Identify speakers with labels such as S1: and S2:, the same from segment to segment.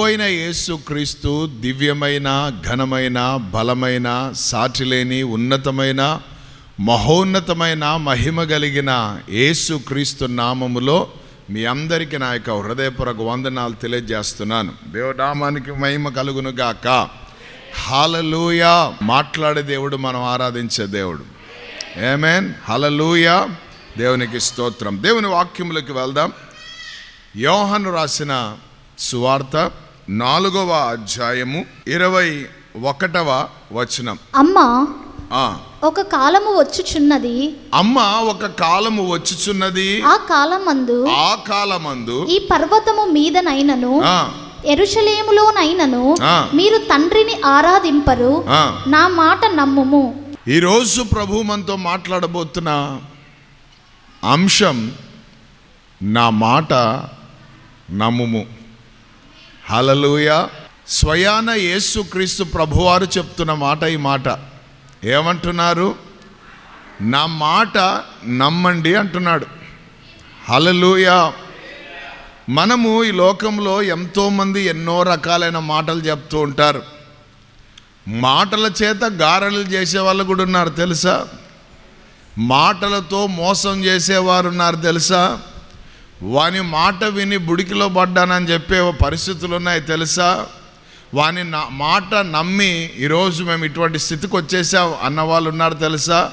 S1: ప్రభు అయిన యేసు క్రీస్తు దివ్యమైన ఘనమైన బలమైన సాటిలేని ఉన్నతమైన మహోన్నతమైన మహిమ కలిగిన యేసు క్రీస్తు నామములో మీ అందరికీ నా యొక్క హృదయపూర్వక వందనాలు తెలియజేస్తున్నాను. దేవనామానికి మహిమ కలుగును గాక. హలలుయ మాట్లాడే దేవుడు మనం ఆరాధించే దేవుడు. ఏమేన్ హలలూయ దేవునికి స్తోత్రం. దేవుని వాక్యములకు వెళ్దాం. యోహను రాసిన సువార్త నాలుగవ అధ్యాయము ఇరవై ఒకటవ వచనం.
S2: అమ్మ ఒక కాలము వచ్చుచున్నది.
S1: అమ్మ ఒక కాలము వచ్చుచున్నది.
S2: ఆ కాలమందు
S1: ఆ కాలమందు
S2: ఈ పర్వతము మీదనైనను ఎరుషలేములోనైనను. మీరు తండ్రిని ఆరాధింపరు. నా మాట నమ్ముము.
S1: ఈరోజు ప్రభు మనతో మాట్లాడబోతున్న అంశం నా మాట నమ్ముము. హలలుయ స్వయాన యేసుక్రీస్తు ప్రభువారు చెప్తున్న మాట ఈ మాట. ఏమంటున్నారు? నా మాట నమ్మండి అంటున్నాడు. హలలుయ మనము ఈ లోకంలో ఎంతోమంది ఎన్నో రకాలైన మాటలు చెప్తూ ఉంటారు. మాటల చేత గారెలు చేసే వాళ్ళు కూడా ఉన్నారు తెలుసా? మాటలతో మోసం చేసేవారు ఉన్నారు తెలుసా? వాని మాట విని బుడికిలో పడ్డానని చెప్పే పరిస్థితులు ఉన్నాయి తెలుసా? వాని నా మాట నమ్మి ఈరోజు మేము ఇటువంటి స్థితికి వచ్చేసాం అన్న వాళ్ళు ఉన్నారు తెలుసా?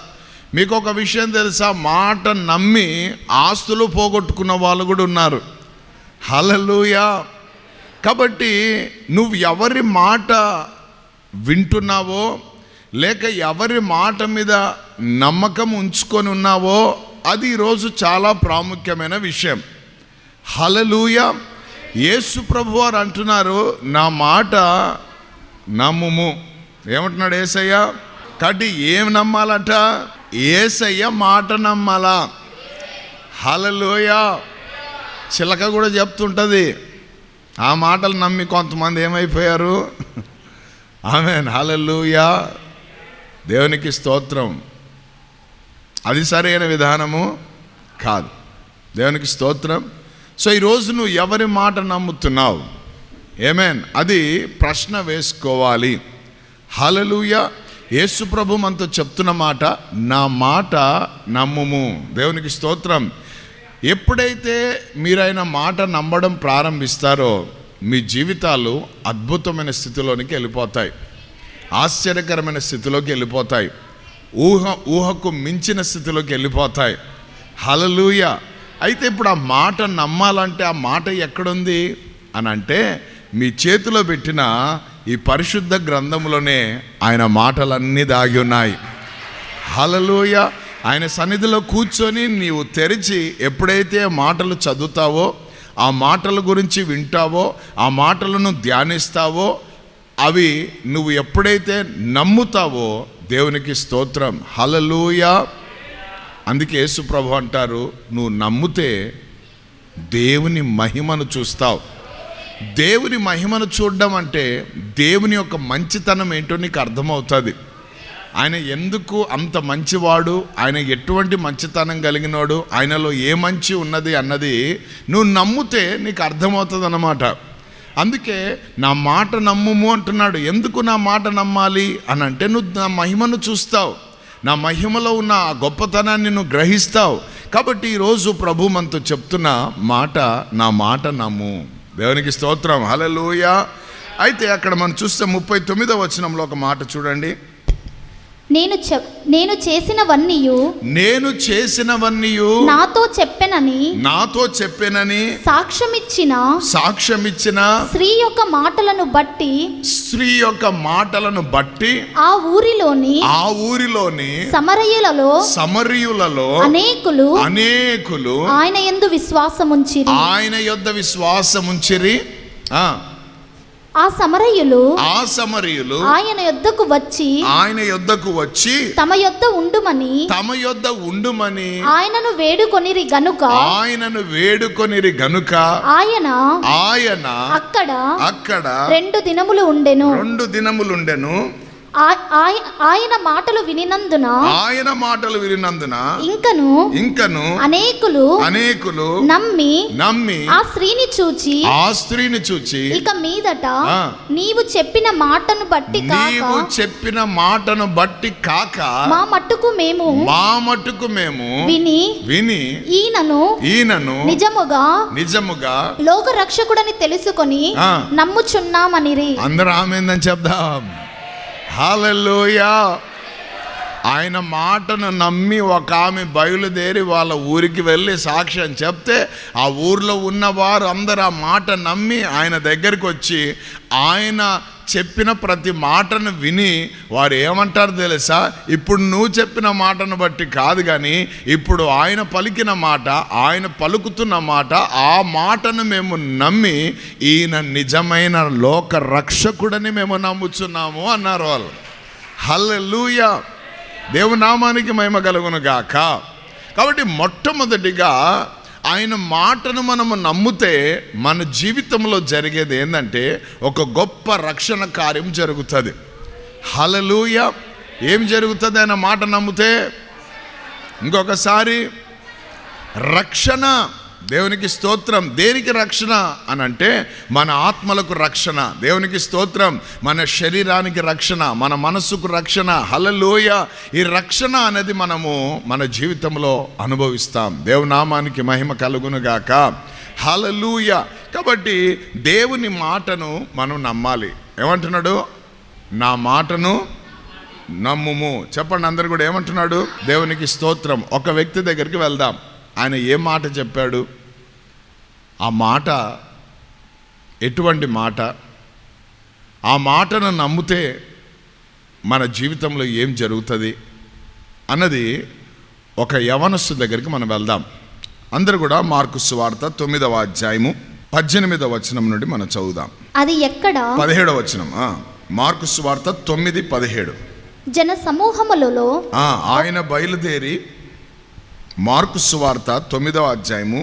S1: మీకు ఒక విషయం తెలుసా? మాట నమ్మి ఆస్తులు పోగొట్టుకున్న వాళ్ళు కూడా ఉన్నారు. హలలుయా కాబట్టి నువ్వు ఎవరి మాట వింటున్నావో లేక ఎవరి మాట మీద నమ్మకం ఉంచుకొని ఉన్నావో అది ఈరోజు చాలా ప్రాముఖ్యమైన విషయం. హలలుయ యేసు ప్రభు వారు అంటున్నారు నా మాట నమ్ముము. ఏమంటున్నాడు ఏసయ్య? కాబట్టి ఏం నమ్మాలట? ఏసయ్య మాట నమ్మాలా. హలలోయ చిలక కూడా చెప్తుంటుంది. ఆ మాటలు నమ్మి కొంతమంది ఏమైపోయారు? ఆమె హలలుయా దేవునికి స్తోత్రం. అది సరైన విధానము కాదు. దేవునికి స్తోత్రం. సో ఈరోజు నువ్వు ఎవరి మాట నమ్ముతున్నావు? ఏమేన్ అది ప్రశ్న వేసుకోవాలి. హలలుయ యేసుప్రభు మనతో చెప్తున్న మాట నా మాట నమ్ముము. దేవునికి స్తోత్రం. ఎప్పుడైతే మీరైన మాట నమ్మడం ప్రారంభిస్తారో మీ జీవితాలు అద్భుతమైన స్థితిలోనికి వెళ్ళిపోతాయి. ఆశ్చర్యకరమైన స్థితిలోకి వెళ్ళిపోతాయి. ఊహ ఊహకు మించిన స్థితిలోకి వెళ్ళిపోతాయి. హలలుయ అయితే ఇప్పుడు ఆ మాట నమ్మాలంటే ఆ మాట ఎక్కడుంది అని అంటే మీ చేతిలో పెట్టిన ఈ పరిశుద్ధ గ్రంథంలోనే ఆయన మాటలన్నీ దాగి ఉన్నాయి. హలలోయ ఆయన సన్నిధిలో కూర్చొని నీవు తెరిచి ఎప్పుడైతే మాటలు చదువుతావో ఆ మాటల గురించి వింటావో ఆ మాటలను ధ్యానిస్తావో అవి నువ్వు ఎప్పుడైతే నమ్ముతావో దేవునికి స్తోత్రం. హలలుయా అందుకే యేసుప్రభు అంటారు నువ్వు నమ్మితే దేవుని మహిమను చూస్తావు. దేవుని మహిమను చూడడం అంటే దేవుని యొక్క మంచితనం ఏంటో నీకు అర్థమవుతుంది. ఆయన ఎందుకు అంత మంచివాడు? ఆయన ఎటువంటి మంచితనం కలిగినోడు? ఆయనలో ఏ మంచి ఉన్నది అన్నది నువ్వు నమ్మితే నీకు అర్థమవుతుంది అన్నమాట అందుకే నా మాట నమ్ముము అంటున్నాడు. ఎందుకు నా మాట నమ్మాలి? అని అంటే నువ్వు నా మహిమను చూస్తావు. నా మహిమలో ఉన్న ఆ గొప్పతనాన్ని నువ్వు గ్రహిస్తావు. కాబట్టి ఈరోజు ప్రభు మనతో చెప్తున్న మాట నా మాట నమ్ము. దేవునికి స్తోత్రం. హలలుయ అయితే అక్కడ మనం చూస్తే ముప్పై తొమ్మిదో వచనంలో ఒక మాట చూడండి.
S2: నేను నేను చేసినవన్నీయు
S1: నేను చేసినవన్నీయు
S2: నాతో చెప్పెనని
S1: నాతో చెప్పానని
S2: సాక్ష్యమిచ్చిన
S1: సాక్ష్యమిచ్చిన
S2: స్త్రీ యొక్క మాటలను బట్టి
S1: స్త్రీ యొక్క మాటలను బట్టి
S2: ఆ ఊరిలోని
S1: ఆ ఊరిలోని
S2: సమరయులలో
S1: సమరియులలో
S2: అనేకులు
S1: అనేకులు
S2: ఆయన యందు విశ్వాసముంచిరి.
S1: ఆయన యొద్ద విశ్వాసముంచిరి. ఆ,
S2: ఆ సమరయులు
S1: ఆ సమరియులు
S2: ఆయన యొద్దకు వచ్చి
S1: ఆయన యొద్దకు వచ్చి
S2: తమ యొద్ద ఉండుమని
S1: తమ యొద్ద ఉండుమని
S2: ఆయనను వేడుకొనిరి గనుక
S1: ఆయనను వేడుకొనిరి గనుక
S2: ఆయన
S1: ఆయన
S2: అక్కడ
S1: అక్కడ
S2: రెండు దినములు ఉండెను.
S1: రెండు దినములుండెను
S2: ఆ- ఆయ- ఆయన మాటలు వినినందున
S1: ఆయన మాటలు వినినందున
S2: ఇంకను
S1: ఇంకను
S2: అనేకులు
S1: అనేకులు
S2: నమ్మి
S1: నమ్మి
S2: ఆ స్త్రీని చూచి
S1: ఆ స్త్రీని చూచి
S2: ఇక మీదట. నీవు చెప్పిన మాటను బట్టి కాక
S1: నీవు చెప్పిన మాటను బట్టి కాక
S2: మా మట్టుకు మేము
S1: మా మట్టుకు మేము
S2: విని
S1: విని
S2: ఈయనను
S1: ఈయనను
S2: నిజముగా
S1: నిజముగా
S2: లోక రక్షకుడని తెలుసుకొని
S1: ఆ.
S2: నమ్ముచున్నామనిరి
S1: అందరూ ఆమెందని చెప్దాం హాలెలూయా ఆయన మాటను నమ్మి ఒక ఆమె బయలుదేరి వాళ్ళ ఊరికి వెళ్ళి సాక్ష్యం చెప్తే ఆ ఊర్లో ఉన్నవారు అందరు ఆ మాట నమ్మి ఆయన దగ్గరికి వచ్చి ఆయన చెప్పిన ప్రతి మాటను విని వారు ఏమంటారు తెలుసా? ఇప్పుడు నువ్వు చెప్పిన మాటను బట్టి కాదు కానీ ఇప్పుడు ఆయన పలికిన మాట ఆయన పలుకుతున్న మాట ఆ మాటను మేము నమ్మి ఈయన నిజమైన లోక రక్షకుడని మేము నమ్ముచున్నాము అన్నారు వాళ్ళు. హల్లెలూయా! దేవునామానికి మహిమ కలుగును గాక. కాబట్టి మొట్టమొదటిగా ఆయన మాటను మనము నమ్మితే మన జీవితంలో జరిగేది ఏంటంటే ఒక గొప్ప రక్షణ కార్యం జరుగుతుంది. హలలుయ ఏం జరుగుతుంది ఆయన మాట నమ్మితే? ఇంకొకసారి రక్షణ దేవునికి స్తోత్రం. దేనికి రక్షణ అని అంటే మన ఆత్మలకు రక్షణ. దేవునికి స్తోత్రం. మన శరీరానికి రక్షణ. మన మనసుకు రక్షణ. హలలోయ ఈ రక్షణ అనేది మనము మన జీవితంలో అనుభవిస్తాం. దేవునామానికి మహిమ కలుగునుగాక హలలూయ కాబట్టి దేవుని మాటను మనం నమ్మాలి. ఏమంటున్నాడు? నా మాటను నమ్ముము. చెప్పండి అందరు కూడా ఏమంటున్నాడు? దేవునికి స్తోత్రం. ఒక వ్యక్తి దగ్గరికి వెళ్దాం. ఆయన ఏ మాట చెప్పాడు? ఆ మాట ఎటువంటి మాట? ఆ మాటను నమ్మితే మన జీవితంలో ఏం జరుగుతుంది? అన్నది ఒక యవనస్సు దగ్గరికి మనం వెళ్దాం. అందరూ కూడా మార్కు సువార్త తొమ్మిదవ అధ్యాయము పద్దెనిమిదవ వచనం నుండి మనం చదువుదాం.
S2: అది ఎక్కడ?
S1: పదిహేడవ వచనం మార్కు సువార్త తొమ్మిది పదిహేడు.
S2: జన సమూహములలో
S1: ఆయన బయలుదేరి మార్కు సువార్త తొమ్మిదవ అధ్యాయము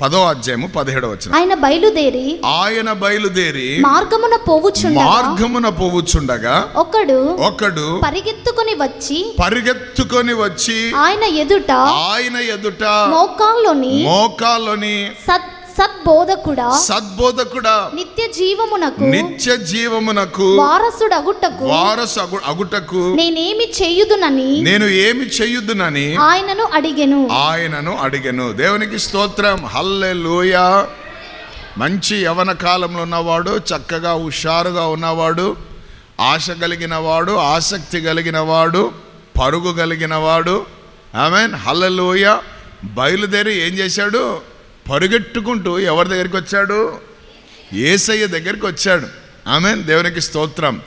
S1: పదో అధ్యాయము పదిహేడవ వచనం.
S2: ఆయన బయలుదేరి
S1: ఆయన బయలుదేరి
S2: మార్గమున పోవుచుండగా
S1: మార్గమున పోవుచుండగా
S2: ఒకడు
S1: ఒకడు
S2: పరిగెత్తుకొని వచ్చి
S1: పరిగెత్తుకొని వచ్చి
S2: ఆయన ఎదుట
S1: ఆయన ఎదుట
S2: మోకాల్లోని
S1: మోకాల్లోని
S2: సత్ సద్బోధకుడా.
S1: సద్బోధకుడా.
S2: నిత్య జీవమునకు
S1: నిత్య జీవమునకు
S2: వారసుడగుటకు.
S1: వారసు అగు- అగుటకు.
S2: నేనేమి చేయుదునని.
S1: నేను ఏమి చెయ్యుదునని
S2: ఆయనను అడిగెను.
S1: ఆయనను అడిగెను. దేవునికి స్తోత్రం. హల్లెలూయా. మంచి యవన కాలంలో ఉన్నవాడు చక్కగా హుషారుగా ఉన్నవాడు ఆశ కలిగిన వాడు ఆసక్తి కలిగిన వాడు పరుగు కలిగిన వాడు ఆమెన్. హల్లెలూయ. బయలుదేరి ఏం చేశాడు? పరుగెట్టుకుంటూ ఎవరి దగ్గరికి వచ్చాడు? ఏసయ్య దగ్గరికి వచ్చాడు. ఆమెన్. దేవునికి స్తోత్రం.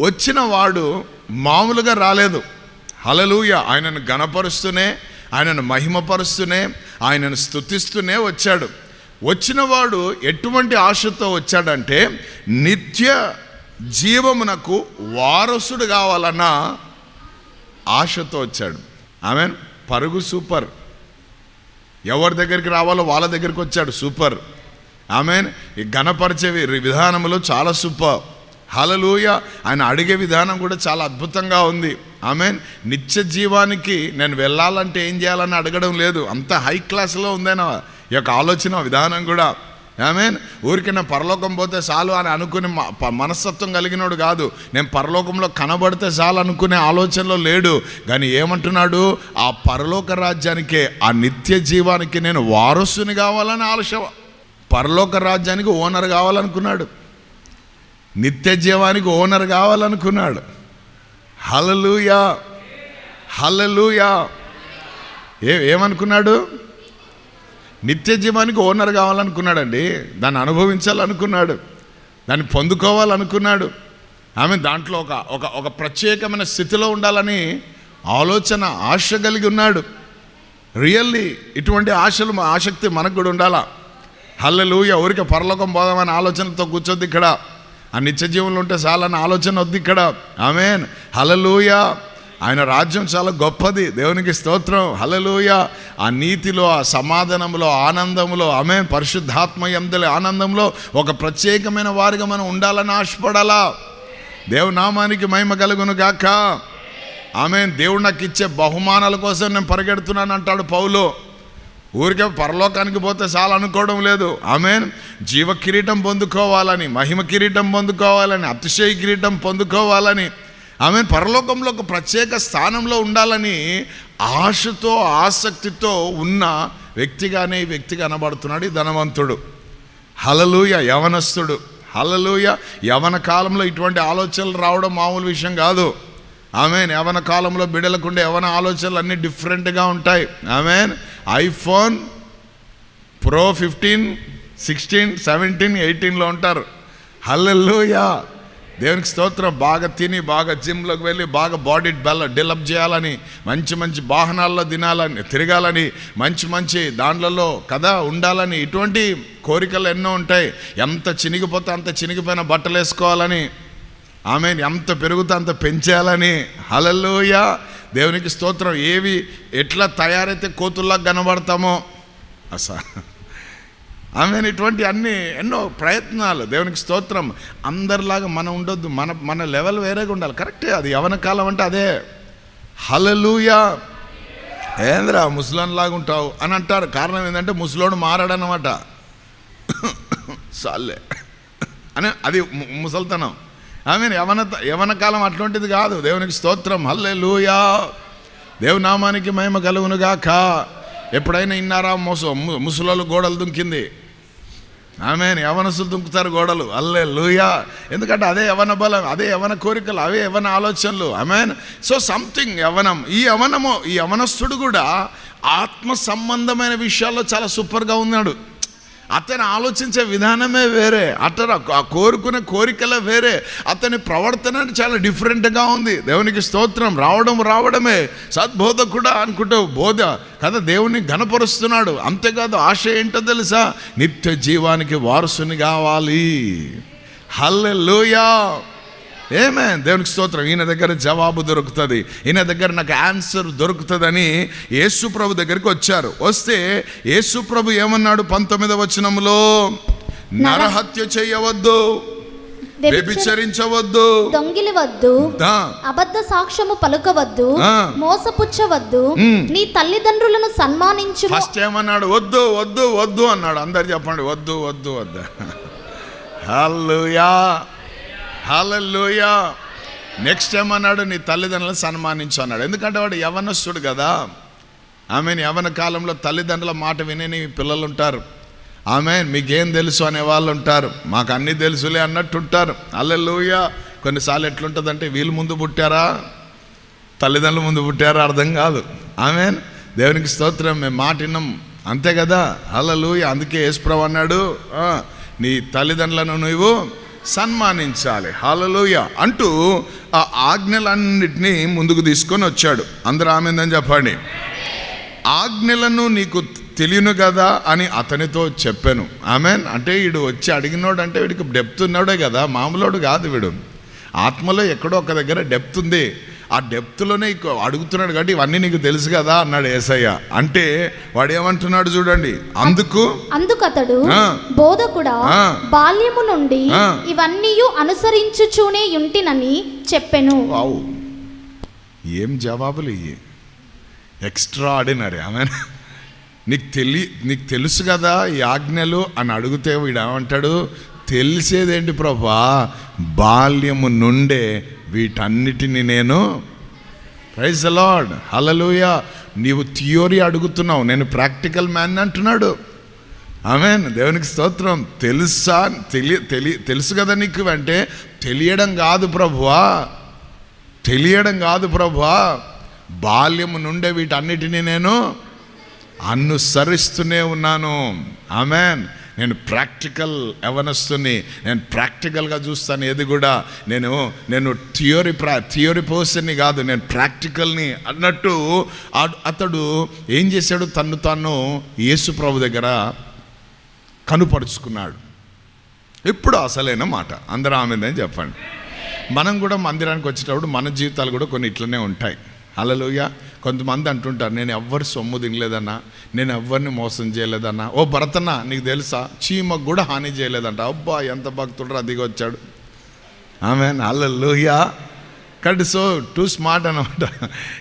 S1: వచ్చిన వాడు మామూలుగా రాలేదు. హలలుయ ఆయనను గణపరుస్తూనే ఆయనను మహిమపరుస్తూనే ఆయనను స్తుతిస్తూనే వచ్చాడు. వచ్చినవాడు ఎటువంటి ఆశతో వచ్చాడంటే నిత్య జీవమునకు వారసుడు కావాలన్న ఆశతో వచ్చాడు. ఆమె పరుగు సూపర్. ఎవరి దగ్గరికి రావాలో వాళ్ళ దగ్గరికి వచ్చాడు. సూపర్. ఆమె ఈ గణపరిచే విధానంలో చాలా సూపర్. హలలుయ ఆయన అడిగే విధానం కూడా చాలా అద్భుతంగా ఉంది. ఆమె నిత్య జీవానికి నేను వెళ్ళాలంటే ఏం చేయాలని అడగడం లేదు. అంత హై క్లాస్లో ఉందేనా ఈ యొక్క ఆలోచన విధానం కూడా. ఆమె ఊరికి నేను పరలోకం పోతే చాలు అని అనుకునే మ- మనస్తత్వం కలిగినోడు కాదు. నేను పరలోకంలో కనబడితే చాలు అనుకునే ఆలోచనలో లేడు. కానీ ఏమంటున్నాడు? ఆ పరలోక రాజ్యానికే ఆ నిత్య జీవానికి నేను వారసుని కావాలని ఆలోచ పరలోక రాజ్యానికి ఓనర్ కావాలనుకున్నాడు. నిత్య జీవానికి ఓనర్ కావాలనుకున్నాడు. హలలుయా హలలుయా ఏ ఏమనుకున్నాడు? నిత్య జీవానికి ఓనర్ కావాలనుకున్నాడండి. దాన్ని అనుభవించాలనుకున్నాడు. దాన్ని పొందుకోవాలనుకున్నాడు. ఆమె దాంట్లో ఒక ఒక ఒక ప్రత్యేకమైన స్థితిలో ఉండాలని ఆలోచన ఆశ కలిగి ఉన్నాడు. రియల్లీ ఇటువంటి ఆశలు మా ఆసక్తి మనకు కూడా ఉండాలా? హల్లెలు ఎవరికి పరలోకం పోదామనే ఆలోచనతో కూర్చోద్ది ఇక్కడ. ఆ నిత్య జీవంలో ఉంటే చాలన్న ఆలోచన వద్దు ఇక్కడ. ఆమెన్. హలలుయా ఆయన రాజ్యం చాలా గొప్పది. దేవునికి స్తోత్రం. హలలోయ ఆ నీతిలో ఆ సమాధానంలో ఆనందంలో ఆమె పరిశుద్ధాత్మ ఎందలి ఆనందంలో ఒక ప్రత్యేకమైన వారిగా మనం ఉండాలని ఆశపడాలా? దేవునామానికి మహిమ కలుగును గాక. ఆమె దేవుడు నాకు ఇచ్చే బహుమానాల కోసం నేను పరిగెడుతున్నాను అంటాడు పౌలు. ఊరికే పరలోకానికి పోతే చాలా అనుకోవడం లేదు. ఆమె జీవ కిరీటం పొందుకోవాలని మహిమ కిరీటం పొందుకోవాలని అతిశయ కిరీటం పొందుకోవాలని ఆమె పరలోకంలో ఒక ప్రత్యేక స్థానంలో ఉండాలని ఆశతో ఆసక్తితో ఉన్న వ్యక్తిగానే ఈ వ్యక్తి కనబడుతున్నాడు ఈ ధనవంతుడు. హలలుయ యవనస్తుడు. హలలుయ యవన కాలంలో ఇటువంటి ఆలోచనలు రావడం మామూలు విషయం కాదు. ఆమెన్. యవన కాలంలో బిడలకుండే యవన ఆలోచనలు అన్నీ డిఫరెంట్గా ఉంటాయి. Amen. IPhone pro fifteen sixteen seventeen ఎయిటీన్లో ఉంటారు. హలలుయా దేవునికి స్తోత్రం. బాగా తిని బాగా జిమ్లోకి వెళ్ళి బాగా బాడీ బెల్ల డెవలప్ చేయాలని మంచి మంచి వాహనాల్లో తినాలని తిరగాలని మంచి మంచి దాంట్లలో కదా ఉండాలని ఇటువంటి కోరికలు ఎన్నో ఉంటాయి. ఎంత చినిగిపోతే అంత చినిగిపోయిన బట్టలు వేసుకోవాలని ఆమె ఎంత పెరుగుతా అంత పెంచేయాలని. హలలోయ దేవునికి స్తోత్రం. ఏవి ఎట్లా తయారైతే కోతుల్లా కనబడతామో అసలు ఆమె ఇటువంటి అన్ని ఎన్నో ప్రయత్నాలు దేవునికి స్తోత్రం. అందరిలాగా మనం ఉండొద్దు మన మన లెవెల్ వేరేగా ఉండాలి. కరెక్టే అది యవన కాలం అంటే అదే. హలలుయా ఏంద్రా ముసలాన్లాగా ఉంటావు అని అంటారు. కారణం ఏంటంటే ముసలోడు మారాడనమాట సాల్లే. అని అది ముసల్తనం. ఆమె యవన యవన కాలం అటువంటిది కాదు. దేవునికి స్తోత్రం. హల్లే లూయా దేవునామానికి మహిమ కలుగునుగాక. ఎప్పుడైనా ఇన్నారా మోస ము- ముసలోళ్ళు గోడలు దుంకింది. ఆమె యవనసులు దుంకుతారు గోడలు. అల్లే లూయా ఎందుకంటే అదే యవన బలం అదే యవన కోరికలు అవే యవన ఆలోచనలు. ఆమెన్. సో సంథింగ్ యవనం ఈ యవనము ఈ యవనస్తుడు కూడా ఆత్మ సంబంధమైన విషయాల్లో చాలా సూపర్గా ఉన్నాడు. అతను ఆలోచించే విధానమే వేరే. అతను కోరుకునే కోరికలే వేరే. అతని ప్రవర్తన చాలా డిఫరెంట్గా ఉంది. దేవునికి స్తోత్రం. రావడం రావడమే. సద్బోధ కూడా అనుకుంటావు బోధ. కదా దేవుని ఘనపరుస్తున్నాడు. అంతేకాదు ఆశ ఏంటో తెలుసా? నిత్య జీవానికి వారసుని కావాలి. హల్లెలూయా! ఏమే దేవునికి స్తోత్రం. ఈయన దగ్గర జవాబు దొరుకుతుంది. ఈయన దగ్గర నాకు ఆన్సర్ దొరుకుతుందని యేసు ప్రభు దగ్గరికి వచ్చారు. వస్తే యేసు ప్రభు ఏమన్నాడు పంతొమ్మిదవ వచనములో? నరహత్య చేయవద్దు
S2: వ్యభిచ-
S1: వ్యభిచరించవద్దు
S2: దొంగిలి వద్దు
S1: దా.
S2: అబద్ధ సాక్ష్యము పలుకవద్దు. మోసపుచ్చవద్దు. నీ తల్లిదండ్రులను సన్మానించు.
S1: ఫస్ట్ ఏమన్నాడు? వద్దు వద్దు వద్దు అన్నాడు. అందరు చెప్పండి వద్దు వద్దు వద్దు. హల్లుయా హల్లెలూయా. నెక్స్ట్ ఏమన్నాడు? నీ తల్లిదండ్రులను సన్మానించు అన్నాడు. ఎందుకంటే వాడు యవనస్తుడు కదా. ఆమె యవన కాలంలో తల్లిదండ్రుల మాట వినే పిల్లలు ఉంటారు. ఆమె మీకేం తెలుసు అనే వాళ్ళు ఉంటారు. మాకు అన్నీ తెలుసులే అన్నట్టు ఉంటారు. అల్లెలుయ కొన్నిసార్లు ఎట్లుంటుందంటే వీళ్ళు ముందు పుట్టారా? తల్లిదండ్రుల ముందు పుట్టారా? అర్థం కాదు. ఆమె దేవునికి స్తోత్రం. మేము మాట విన్నాం. అంతే కదా. హల్లెలూయా. అందుకే యేసుప్రభు అన్నాడు. నీ తల్లిదండ్రులను నువ్వు సన్మానించాలి. హాలలోయ అంటూ ఆ ఆజ్ఞలన్నిటినీ ముందుకు తీసుకొని వచ్చాడు. అందరూ ఆమెందని చెప్పండి. ఆజ్ఞలను నీకు తెలియను కదా అని అతనితో చెప్పాను. ఆమెన్. అంటే వీడు వచ్చి అడిగినోడు అంటే వీడికి డెప్త్ ఉన్నాడే కదా. మామూలోడు కాదు వీడు. ఆత్మలో ఎక్కడో ఒక దగ్గర డెప్త్ ఉంది. ఆ డెప్త్లోనే అడుగుతున్నాడు కాబట్టి ఇవన్నీ నీకు తెలుసు కదా అన్నాడు ఏసయ్య అంటే వాడు ఏమంటున్నాడు చూడండి అందుకు
S2: అందుకతడు
S1: ఆ.
S2: బోధకుడా. బాల్యము నుండి. ఇవన్నీ అనుసరించుచూనే యుంటినని చెప్పెను
S1: వావు ఏం జవాబులు ఇవి ఎక్స్ట్రా ఆర్డినరీ ఆమె నీకు తెలి నీకు తెలుసు కదా ఈ ఆజ్ఞలు అని అడిగితే వీడు ఏమంటాడు తెలిసేదేంటి ప్రభా బాల్యము నుండే వీటన్నిటిని నేను ప్రైజ్ లార్డ్. హలలుయ నీవు థియోరీ అడుగుతున్నావు. నేను ప్రాక్టికల్ మ్యాన్ అంటున్నాడు. ఆమె దేవునికి స్తోత్రం. తెలుసా? తెలి తెలి తెలుసు కదా నీకు అంటే తెలియడం కాదు ప్రభువా. తెలియడం కాదు ప్రభువా. బాల్యము నుండే వీటన్నిటిని నేను అనుసరిస్తూనే ఉన్నాను. ఆమెన్. నేను ప్రాక్టికల్ యవనస్తుని నేను ప్రాక్టికల్గా చూస్తాను. ఏది కూడా నేను నేను థియోరీ ప్రా థియోరీ పర్సన్ని కాదు నేను ప్రాక్టికల్ని అన్నట్టు అతడు ఏం చేశాడు? తను తాను యేసు ప్రభు దగ్గర కనుపరుచుకున్నాడు. ఇప్పుడు అసలైన మాట. అందరూ ఆమెందని చెప్పండి. మనం కూడా మందిరానికి వచ్చేటప్పుడు మన జీవితాలు కూడా కొన్ని ఇట్లనే ఉంటాయి. అలలుయ కొంతమంది అంటుంటారు నేను ఎవ్వరు సొమ్ము తినలేదన్నా నేను ఎవరిని మోసం చేయలేదన్నా. ఓ భరతన్న నీకు తెలుసా? చీమకు కూడా హాని చేయలేదంట. అబ్బా ఎంత భక్తుడు దిగి వచ్చాడు. ఆమె అల్లెలుయా కాబట్టి సో టూ స్మార్ట్ అనమాట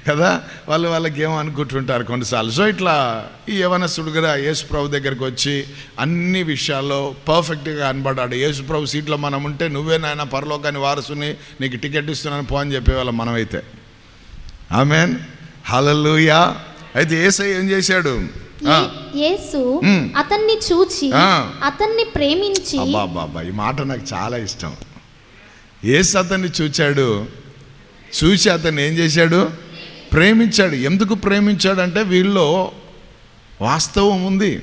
S1: కదా? వాళ్ళు వాళ్ళకి ఏమో అనుకుంటుంటారు కొన్నిసార్లు. సో ఇట్లా ఈ యవనస్తుడు కూడా యేసు దగ్గరికి వచ్చి అన్ని విషయాల్లో పర్ఫెక్ట్గా కనబడ్డాడు. యేసుప్రభు సీట్లో మనం ఉంటే నువ్వే నాయన పరలోకాన్ని వారసుని నీకు టికెట్ ఇస్తున్నాను పో అని చెప్పేవాళ్ళం మనమైతే. ఆమెన్. హలలుయా అయితే ఏసై ఏం చేశాడు?
S2: యేసు. అతన్ని చూచి. అతన్ని ప్రేమించి
S1: అబ్బా ఈ మాట నాకు చాలా ఇష్టం. ఏసు అతన్ని చూచాడు. చూసి అతన్ని ఏం చేశాడు? ప్రేమించాడు. ఎందుకు ప్రేమించాడంటే వీళ్ళలో వాస్తవం ఉంది.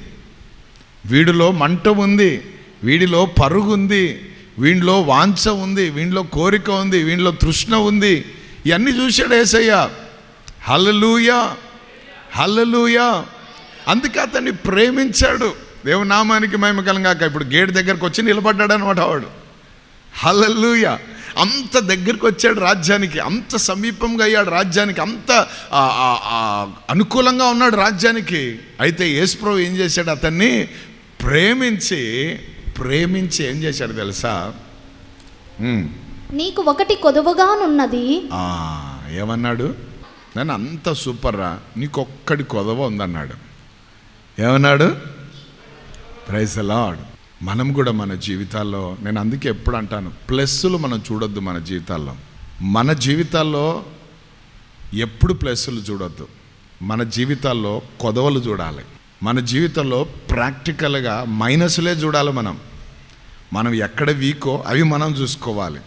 S1: వీడిలో మంట ఉంది. వీడిలో పరుగు ఉంది. వీడిలో వాంఛ ఉంది. వీడిలో కోరిక ఉంది. వీడిలో తృష్ణ ఉంది. ఇవన్నీ చూశాడు ఏసయ్య. హల్లెలూయా హల్లెలూయా. అందుకే అతన్ని ప్రేమించాడు. దేవునామానికి మహిమకలంగాక ఇప్పుడు గేట్ దగ్గరకు వచ్చి నిలబడ్డాడు అనమాట వాడు. హల్లెలూయా. అంత దగ్గరికి వచ్చాడు రాజ్యానికి అంత సమీపంగా అయ్యాడు రాజ్యానికి అంత అనుకూలంగా ఉన్నాడు రాజ్యానికి. అయితే యేసుప్రభు ఏం చేశాడు? అతన్ని ప్రేమించి ప్రేమించి ఏం చేశాడు తెలుసా?
S2: నీకు ఒకటి కొదువగానున్నది.
S1: ఏమన్నాడు? నేను అంత సూపర్రా నీకు నీకొక్కడి కొదవ ఉందన్నాడు. ఏమన్నాడు? ప్రైజ్ లాడ్ మనం కూడా మన జీవితాల్లో నేను అందుకే ఎప్పుడు అంటాను ప్లస్సులు మనం చూడొద్దు మన జీవితాల్లో. మన జీవితాల్లో ఎప్పుడు ప్లస్సులు చూడొద్దు. మన జీవితాల్లో కొదవలు చూడాలి. మన జీవితంలో ప్రాక్టికల్గా మైనస్లే చూడాలి మనం. మనం ఎక్కడ వీకో అవి మనం చూసుకోవాలి.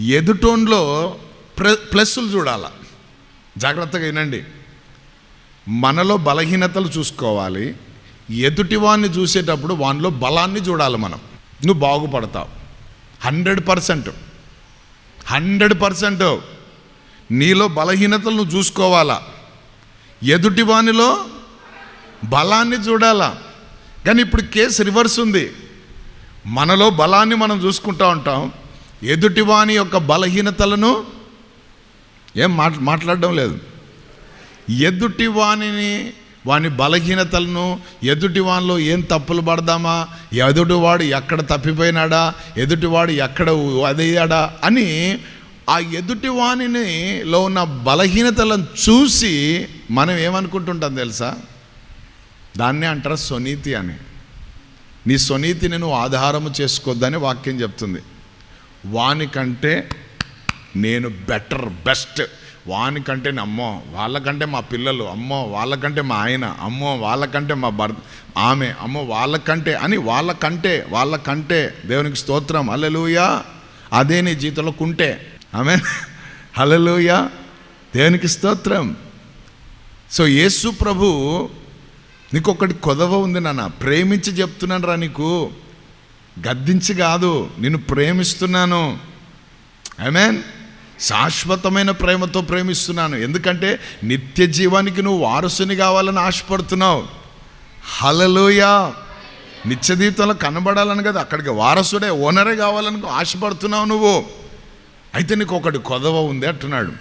S1: ఎదుటోన్లో ప్ర ప్లస్సులు చూడాల. జాగ్రత్తగా వినండి. మనలో బలహీనతలు చూసుకోవాలి. ఎదుటివాన్ని చూసేటప్పుడు వానిలో బలాన్ని చూడాలి మనం. నువ్వు బాగుపడతావు. Hundred percent. Hundred percent. నీలో బలహీనతలు నువ్వు చూసుకోవాలా. ఎదుటివానిలో బలాన్ని చూడాలా. కానీ ఇప్పుడు కేసు రివర్స్ ఉంది. మనలో బలాన్ని మనం చూసుకుంటా ఉంటాం. ఎదుటివాని యొక్క బలహీనతలను ఏం మాట్ మాట్లాడడం లేదు. ఎదుటి వాణిని వాని బలహీనతలను ఎదుటి వానిలో ఏం తప్పులు పడదామా ఎదుటివాడు ఎక్కడ తప్పిపోయినాడా ఎదుటివాడు ఎక్కడ అదయ్యాడా అని ఆ ఎదుటి వాణిని ఉన్న బలహీనతలను చూసి మనం ఏమనుకుంటుంటాం తెలుసా? దాన్నే అంటారు స్వనీతి అని. నీ స్వనీతిని నువ్వు ఆధారము చేసుకోవద్దని వాక్యం చెప్తుంది. వానికంటే నేను బెటర్ బెస్ట్. వానికంటే నేను అమ్మో వాళ్ళకంటే మా పిల్లలు అమ్మో వాళ్ళకంటే మా ఆయన అమ్మో వాళ్ళకంటే మా భర్త ఆమె అమ్మో వాళ్ళకంటే అని వాళ్ళకంటే వాళ్ళకంటే దేవునికి స్తోత్రం. అల్లెలుయా అదే నీ జీవితంలో కుంటే. ఆమె హలలుయా దేవునికి స్తోత్రం. సో యేసు ప్రభు నీకు ఒకటి కొదవ ఉంది నాన్న. ప్రేమించి చెప్తున్నాను రా నీకు. గద్దించి కాదు నిన్ను ప్రేమిస్తున్నాను. మీన్ శాశ్వతమైన ప్రేమతో ప్రేమిస్తున్నాను. ఎందుకంటే నిత్య జీవానికి నువ్వు వారసుని కావాలని ఆశపడుతున్నావు. హలలోయా నిత్య జీవితంలో కనబడాలని కదా అక్కడికి వారసుడే ఓనరే కావాలని ఆశపడుతున్నావు నువ్వు. అయితే నీకు ఒకటి కొదవ ఉంది అంటున్నాడు.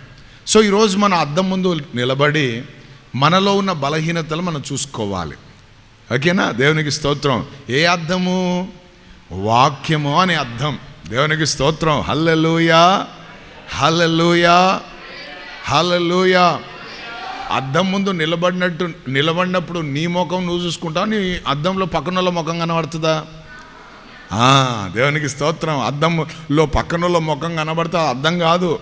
S1: సో ఈరోజు మన అద్దం ముందు నిలబడి మనలో ఉన్న బలహీనతలు మనం చూసుకోవాలి. ఓకేనా? దేవునికి స్తోత్రం. ఏ అర్థము వాక్యము అని అర్థం. దేవునికి స్తోత్రం. హల్లెలూయా. హల్లెలూయా. హల్లెలూయా. అద్దం ముందు నిలబడినట్టు నిలబడినప్పుడు నీ ముఖం నువ్వు చూసుకుంటావు నీ అద్దంలో పక్కనోళ్ళ ముఖం కనబడుతుందా? దేవునికి స్తోత్రం. అద్దంలో పక్కనోళ్ళ ముఖం కనబడితే అర్థం కాదు.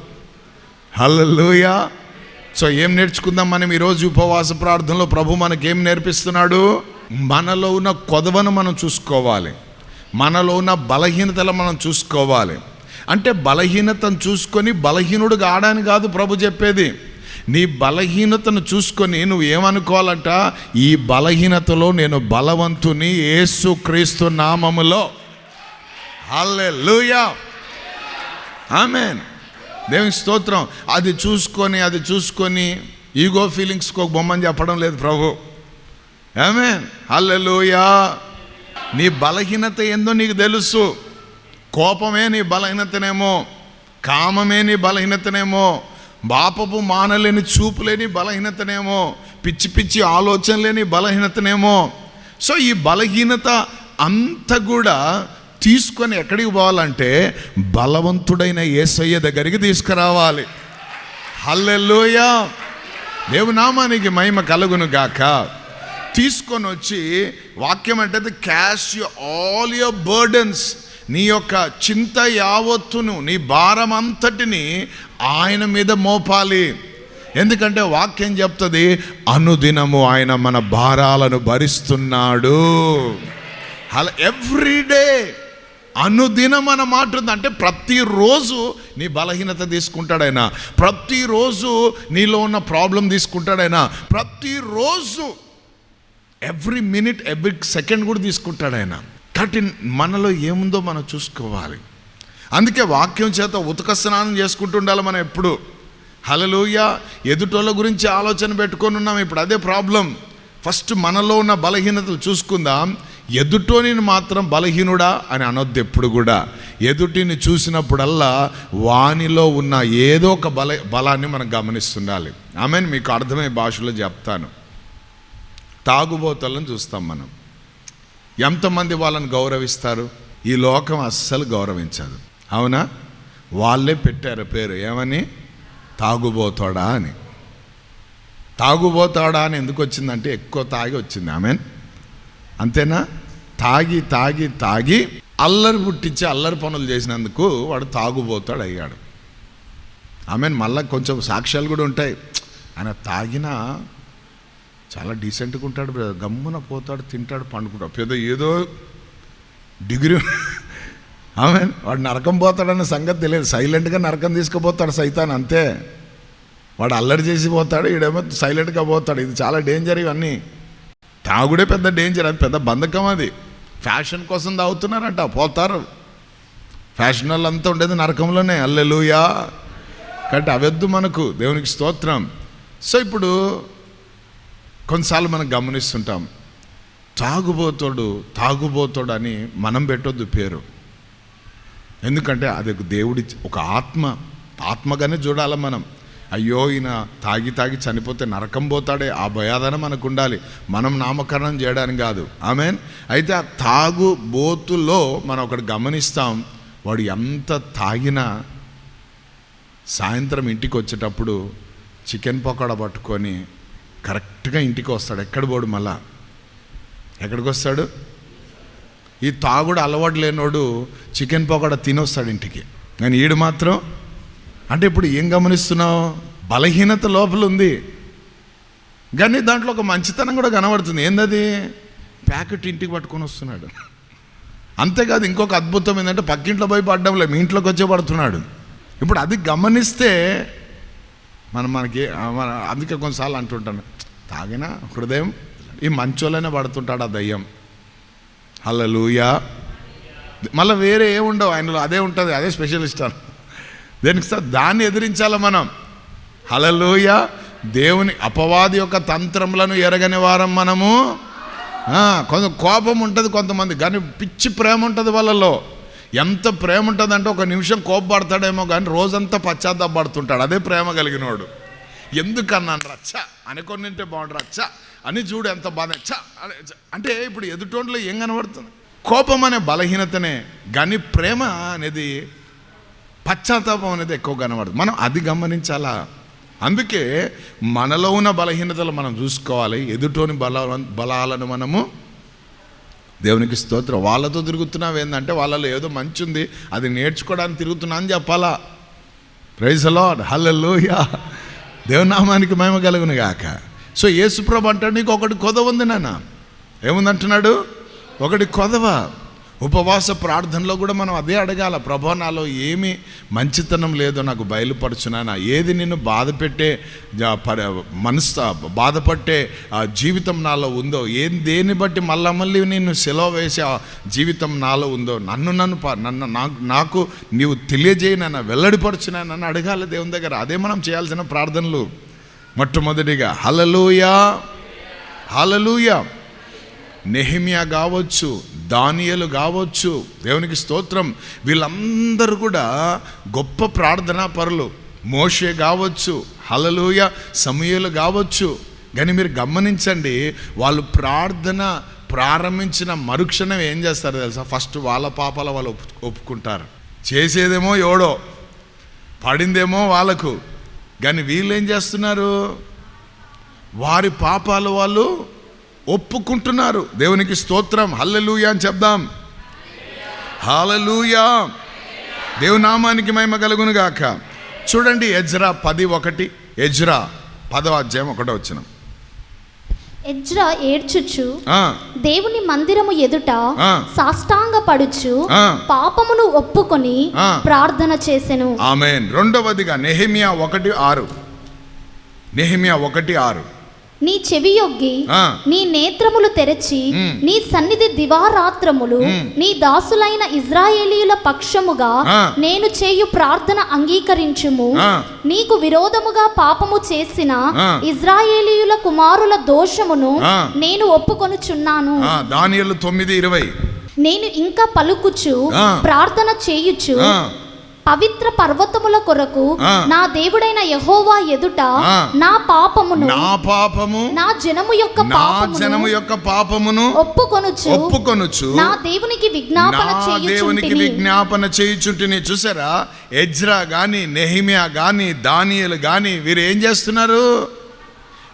S1: హల్లెలూయా. సో ఏం నేర్చుకుందాం మనం ఈరోజు ఉపవాస ప్రార్థనలో? ప్రభు మనకేం నేర్పిస్తున్నాడు? మనలో ఉన్న కొదవను మనం చూసుకోవాలి. మనలో ఉన్న బలహీనతలు మనం చూసుకోవాలి. అంటే బలహీనతను చూసుకొని బలహీనుడు కాడని కాదు ప్రభు చెప్పేది. నీ బలహీనతను చూసుకొని నువ్వు ఏమనుకోవాలంట? ఈ బలహీనతలో నేను బలవంతుని యేసు క్రీస్తు నామములో. హల్లెలూయా! ఆమెన్. దేవుని స్తోత్రం. అది చూసుకొని అది చూసుకొని ఈగో ఫీలింగ్స్కి ఒక బొమ్మని చెప్పడం లేదు ప్రభు. ఆమెన్. హల్లెలూయా! నీ బలహీనత ఏందో నీకు తెలుసు. కోపమే నీ బలహీనతనేమో కామమే నీ బలహీనతనేమో బాపపు మానలేని చూపులేని బలహీనతనేమో పిచ్చి పిచ్చి ఆలోచన లేని బలహీనతనేమో. సో ఈ బలహీనత అంతా కూడా తీసుకొని ఎక్కడికి పోవాలంటే బలవంతుడైన ఏసయ్య దగ్గరికి తీసుకురావాలి. హల్లెల్లోయ దేవునామానికి మహిమ కలుగును గాక. తీసుకొని వచ్చి వాక్యం అంటే cast you all your burdens నీ యొక్క చింత యావత్తును నీ భారం అంతటిని ఆయన మీద మోపాలి. ఎందుకంటే వాక్యం చెప్తుంది అనుదినము ఆయన మన భారాలను భరిస్తున్నాడు. అలా ఎవ్రీడే అనుదినం అన్న మాట ఉంది. అంటే ప్రతిరోజు నీ బలహీనత తీసుకుంటాడైనా ప్రతిరోజు నీలో ఉన్న ప్రాబ్లం తీసుకుంటాడైనా ప్రతిరోజు ఎవ్రీ మినిట్ ఎవ్రీ సెకండ్ కూడా తీసుకుంటాడు ఆయన. కాబట్టి మనలో ఏముందో మనం చూసుకోవాలి. అందుకే వాక్యం చేత ఉతక స్నానం చేసుకుంటూ ఉండాలి మనం ఎప్పుడు. హలలుయ ఎదుటోళ్ళ గురించి ఆలోచన పెట్టుకొని ఉన్నాం. ఇప్పుడు అదే ప్రాబ్లం ఫస్ట్ మనలో ఉన్న బలహీనతలు చూసుకుందాం. ఎదుటోని మాత్రం బలహీనుడా అని అనొద్దు ఎప్పుడు కూడా. ఎదుటిని చూసినప్పుడల్లా వానిలో ఉన్న ఏదో ఒక బల బలాన్ని మనం గమనిస్తుండాలి. ఆమె మీకు అర్థమయ్యే భాషలో చెప్తాను. తాగుబోతులను చూస్తాం మనం. ఎంతమంది వాళ్ళని గౌరవిస్తారు? ఈ లోకం అస్సలు గౌరవించదు. అవునా? వాళ్ళే పెట్టారు పేరు. ఏమని? తాగుబోతాడా అని. తాగుబోతాడా అని ఎందుకు వచ్చిందంటే ఎక్కువ తాగి వచ్చింది. ఆమెన్. అంతేనా? తాగి తాగి తాగి అల్లరి పుట్టించి అల్లరి పనులు చేసినందుకు వాడు తాగుబోతాడు అయ్యాడు. ఆమెన్. మళ్ళీ కొంచెం సాక్ష్యాలు కూడా ఉంటాయి. ఆయన తాగినా చాలా డీసెంట్గా ఉంటాడు గమ్మున పోతాడు తింటాడు పండుకుంటాడు. పెద్ద ఏదో డిగ్రీ ఆమె వాడు నరకం పోతాడన్న సంగతి తెలియదు. సైలెంట్గా నరకం తీసుకుపోతాడు సైతాన్ అంతే. వాడు అల్లరి చేసి పోతాడు ఈడేమో సైలెంట్గా పోతాడు. ఇది చాలా డేంజర్ ఇవన్నీ. తాగుడే పెద్ద డేంజర్ అది పెద్ద బంధకం అది. ఫ్యాషన్ కోసం తాగుతున్నారంట పోతారు. ఫ్యాషన్ వాళ్ళంతా ఉండేది నరకంలోనే. అల్లెలుయా కాబట్టి అవద్దు మనకు. దేవునికి స్తోత్రం. సో ఇప్పుడు కొన్నిసార్లు మనం గమనిస్తుంటాం తాగుబోతోడు తాగుబోతాడు అని మనం పెట్టొద్దు పేరు. ఎందుకంటే అది ఒక దేవుడి ఒక ఆత్మ ఆత్మగానే చూడాలి మనం. అయ్యో ఈయన తాగి తాగి చనిపోతే నరకం పోతాడే ఆ భయాదన మనకు ఉండాలి మనం నామకరణం చేయడానికి కాదు. ఆమెన్? అయితే ఆ తాగు బోతులో మనం ఒకటి గమనిస్తాం వాడు ఎంత తాగినా సాయంత్రం ఇంటికి వచ్చేటప్పుడు చికెన్ పకోడా పట్టుకొని కరెక్ట్గా ఇంటికి వస్తాడు. ఎక్కడ పోడు మళ్ళా? ఎక్కడికి వస్తాడు? ఈ తాగుడు అలవాటు లేనోడు చికెన్ పకోడా తినొస్తాడు ఇంటికి. కానీ ఈడు మాత్రం అంటే ఇప్పుడు ఏం గమనిస్తున్నావు? బలహీనత లోపల ఉంది. కానీ దాంట్లో ఒక మంచితనం కూడా కనబడుతుంది. ఏందది? ప్యాకెట్ ఇంటికి పట్టుకొని వస్తున్నాడు. అంతేకాదు ఇంకొక అద్భుతం ఏంటంటే పక్కింట్లో పోయి పడ్డం లేదు మీ ఇంట్లోకి వచ్చే పడుతున్నాడు. ఇప్పుడు అది గమనిస్తే మనం మనకి అందుకే కొన్నిసార్లు అంటుంటాను. తాగిన హృదయం ఈ మంచోళ్ళనే పడుతుంటాడు ఆ దయ్యం. హల్లెలూయా. మళ్ళీ వేరే ఏముండవు ఆయనలో అదే ఉంటుంది అదే స్పెషలిస్ట్ అని. దేనికి సార్ దాన్ని ఎదిరించాలి మనం? హలలోయ దేవుని అపవాది యొక్క తంత్రములను ఎరగని వారం మనము. కొంత కొంచెం కోపం ఉంటుంది కొంతమంది కానీ పిచ్చి ప్రేమ ఉంటుంది వాళ్ళలో. ఎంత ప్రేమ ఉంటుందంటే ఒక నిమిషం కోపపడతాడేమో కానీ రోజంతా పశ్చాత్తాపడుతుంటాడు అదే ప్రేమ కలిగినవాడు ఎందుకన్నాను రచ్చ అని కొన్నింటే బాగుండు రచ్చ అని చూడు ఎంత బాధ చ అంటే ఇప్పుడు ఎదుటోంట్లో ఏం కనబడుతుంది? కోపం అనే బలహీనతనే కానీ ప్రేమ అనేది పశ్చాత్తాపం అనేది ఎక్కువ కనబడుతుంది. మనం అది గమనించాలా? అందుకే మనలో ఉన్న బలహీనతలు మనం చూసుకోవాలి. ఎదుటోని బల బలాలను మనము దేవునికి స్తోత్రం. వాళ్ళతో తిరుగుతున్నావు ఏంటంటే వాళ్ళలో ఏదో మంచి ఉంది అది నేర్చుకోవడానికి తిరుగుతున్నా అని చెప్పాలా? ప్రైజ్ లాడ్ హల్లెలూయా దేవునామానికి మహిమ కలుగును గాక. సో యేసుప్రభు అంటాడు నీకు ఒకటి కొదవ ఉంది నాన్న. ఏముందంటున్నాడు? ఒకటి కొదవ. ఉపవాస ప్రార్థనలో కూడా మనం అదే అడగాల ప్రభా నాలో ఏమి మంచితనం లేదో నాకు బయలుపరచునానా ఏది నిన్ను బాధ పెట్టే మనసు బాధపట్టే ఆ జీవితం నాలో ఉందో? ఏం దేన్ని బట్టి మళ్ళా మళ్ళీ నిన్ను సెలవు వేసే జీవితం నాలో ఉందో? నన్ను నన్ను ప- నన్ను నాకు నాకు నీవు తెలియజేయనైనా వెల్లడిపరచునా నన్ను అడగాలి దేవుని దగ్గర. అదే మనం చేయాల్సిన ప్రార్థనలు. మొట్టమొదటిగా హలలుయా హలలుయా నెహిమియా కావచ్చు దానియలు కావచ్చు దేవునికి స్తోత్రం. వీళ్ళందరూ కూడా గొప్ప ప్రార్థనా పరులు. మోషే కావచ్చు హలలుయ సమయలు కావచ్చు. కానీ మీరు గమనించండి వాళ్ళు ప్రార్థన ప్రారంభించిన మరుక్షణం ఏం చేస్తారు తెలుసా? ఫస్ట్ వాళ్ళ పాపాల వాళ్ళు ఒప్పు ఒప్పుకుంటారు. చేసేదేమో ఎవడో పడిందేమో వాళ్ళకు. కానీ వీళ్ళు ఏం చేస్తున్నారు? వారి పాపాలు వాళ్ళు ఒప్పుకుంటున్నారు. దేవునికి స్తోత్రం. హల్లెలూయా అని చెప్దాం. హాలూయా దేవునామానికి మహిమ కలుగును గాక. చూడండి ఎజ్రా పది ఒకటి. ఎజ్రా పదవ అధ్యాయం ఒకటో వచ్చిన
S2: ఎజ్రా ఏడ్చుచు దేవుని మందిరము ఎదుట
S1: ఆ.
S2: సాష్టాంగ పడుచు
S1: ఆ.
S2: పాపమును ఒప్పుకొని. ప్రార్థన చేసెను.
S1: ఆమెన్. రెండవదిగా నెహిమియా ఒకటి ఆరు. నెహిమియా ఒకటి ఆరు.
S2: నీ చెవియొగ్గి
S1: ఆ.
S2: నీ నేత్రములు తెరచి. నీ సన్నిధి దివారాత్రములు. నీ దాసులైన ఇజ్రాయేలీయుల పక్షముగా. నేను చేయు ప్రార్థన అంగీకరించుము. నీకు విరోధముగా పాపము చేసిన. ఇజ్రాయేలీయుల కుమారుల దోషమును. నేను ఒప్పుకొనుచున్నాను
S1: దానియేలు తొమ్మిది ఇరవై
S2: నేను ఇంకా పలుకుచు. ప్రార్థన చేయుచు పవిత్ర పర్వతముల కొరకు. నా దేవుడైన యహోవా ఎదుట. నా పాపమును
S1: నా పాపము
S2: నా జనము యొక్క
S1: నా జనము యొక్క పాపమును
S2: ఒప్పుకొనుచు.
S1: ఒప్పుకొనుచు.
S2: నా దేవునికి విజ్ఞాపన
S1: దేవునికి విజ్ఞాపన చేయుచుంటిని. చూసారా? ఎజ్రా గాని నెహిమియా గాని దానియలు గాని వీరు ఏం చేస్తున్నారు?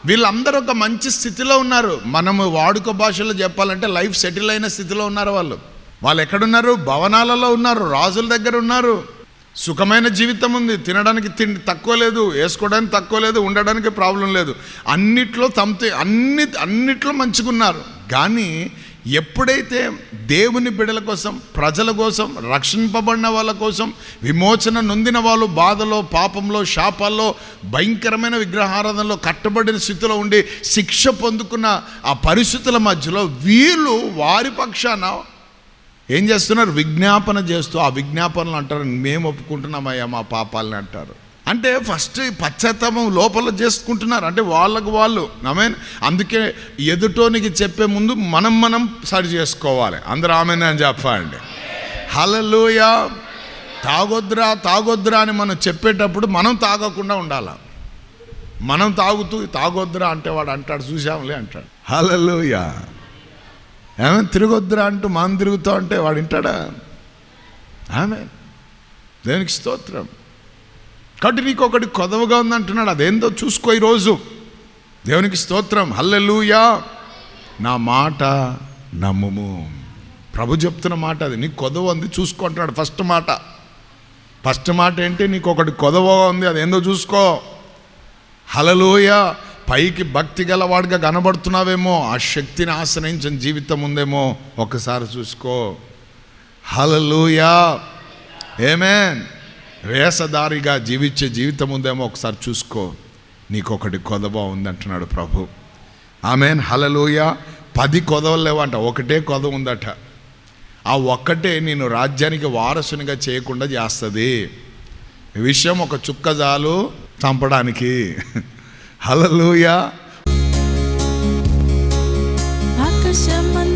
S1: వీళ్ళందరూ ఒక మంచి స్థితిలో ఉన్నారు. మనము వాడుక భాషలో చెప్పాలంటే లైఫ్ సెటిల్ అయిన స్థితిలో ఉన్నారు వాళ్ళు. వాళ్ళు ఎక్కడున్నారు? భవనాలలో ఉన్నారు రాజుల దగ్గర ఉన్నారు. సుఖమైన జీవితం ఉంది. తినడానికి తిండి తక్కువ లేదు వేసుకోవడానికి తక్కువ లేదు ఉండడానికి ప్రాబ్లం లేదు. అన్నిట్లో తమతే అన్ని అన్నిట్లో మంచిగున్నారు. కానీ ఎప్పుడైతే దేవుని బిడల కోసం ప్రజల కోసం రక్షింపబడిన వాళ్ళ కోసం విమోచన నొందిన వాళ్ళు బాధలో పాపంలో శాపాల్లో భయంకరమైన విగ్రహారాధనలో కట్టబడిన స్థితిలో ఉండి శిక్ష పొందుకున్న ఆ పరిస్థితుల మధ్యలో వీళ్ళు వారి పక్షాన ఏం చేస్తున్నారు? విజ్ఞాపన చేస్తూ ఆ విజ్ఞాపనలు అంటారు మేము ఒప్పుకుంటున్నామయ్యా మా పాపాలని అంటారు. అంటే ఫస్ట్ పశ్చాత్తాపం లోపల చేసుకుంటున్నారు. అంటే వాళ్ళకు వాళ్ళు ఆమెన్ అందుకే ఎదుటోనికి చెప్పే ముందు మనం మనం సరి చేసుకోవాలి. అందరూ ఆమె అని చెప్పండి. హలలుయా తాగొద్దురా తాగొద్దురా అని మనం చెప్పేటప్పుడు మనం తాగకుండా ఉండాలి. మనం తాగుతూ తాగొద్దురా అంటే వాడు అంటాడు చూసాంలే అంటాడు. హలలుయా ఏమైనా తిరగొద్దురా అంటూ మాన్ తిరుగుతా అంటే వాడు వింటాడా? ఆమె దేనికి స్తోత్రం? కాబట్టి నీకు ఒకటి కొదవగా ఉందంటున్నాడు. అదేందో చూసుకో ఈరోజు. దేవునికి స్తోత్రం. హల్లెలూయా. నా మాట నమ్ముము. ప్రభు చెప్తున్న మాట అది. నీకు కొదవ ఉంది చూసుకుంటున్నాడు ఫస్ట్ మాట. ఫస్ట్ మాట ఏంటి? నీకు ఒకటి కొదవ ఉంది అదేందో చూసుకో. హలలోయ పైకి భక్తి గలవాడిగా కనబడుతున్నావేమో ఆ శక్తిని ఆశ్రయించిన జీవితం ఉందేమో ఒకసారి చూసుకో. హలలుయా ఏమేన్ వేసదారిగా జీవించే జీవితం ఉందేమో ఒకసారి చూసుకో. నీకొకటి కొదవ ఉందంటున్నాడు ప్రభు. ఆమెన్ హలలోయ పది కొదవలు లేవంట ఒకటే కొదవ ఉందట. ఆ ఒక్కటే నేను రాజ్యానికి వారసునిగా చేయకుండా చేస్తుంది. విషయం ఒక చుక్క చాలు చంపడానికి. హలలుయా
S3: ఆకాశమందు